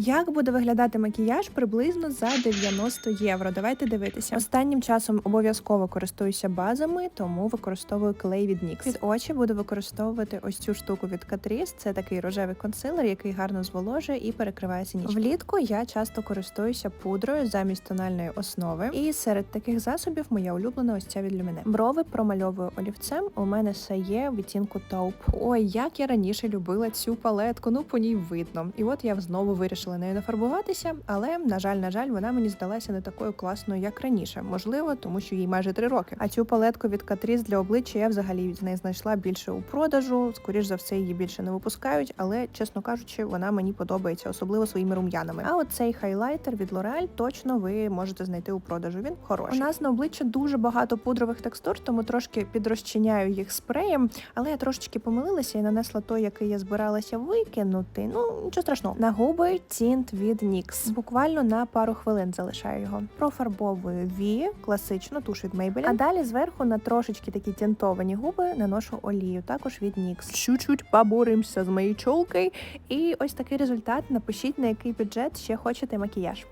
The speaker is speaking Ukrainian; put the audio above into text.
Як буде виглядати макіяж приблизно за 90 євро? Давайте дивитися. Останнім часом обов'язково користуюся базами, тому використовую клей від NYX. Під очі буду використовувати ось цю штуку від Catrice. Це такий рожевий консилер, який гарно зволожує і перекриває синічки. Влітку я часто користуюся пудрою замість тональної основи. І серед таких засобів моя улюблена ось ця від Lumine. Брови промальовую олівцем. У мене сає відтінку тауп. Ой, як я раніше любила цю палетку. Ну по ній видно. І от я знову вирішила нею нафарбуватися, але на жаль, на жаль, вона мені здалася не такою класною, як раніше. Можливо, тому що їй майже три роки. А цю палетку від Catrice для обличчя я взагалі з неї знайшла більше у продажу. Скоріш за все, її більше не випускають, але чесно кажучи, вона мені подобається, особливо своїми рум'янами. А от цей хайлайтер від L'Oreal точно ви можете знайти у продажу. Він хороший. У нас на обличчя дуже багато пудрових текстур, тому трошки підрозчиняю їх спреєм, але я трошечки помилилася і нанесла той, який я збиралася викинути. Ну нічого страшного. На губи тінт від NYX. Буквально на пару хвилин залишаю його. Профарбовую вії, класичну туш від Maybelline. А далі зверху на трошечки такі тінтовані губи наношу олію, також від NYX. Чуть-чуть поборемося з моєю чолкою. І ось такий результат. Напишіть на який бюджет ще хочете макіяж.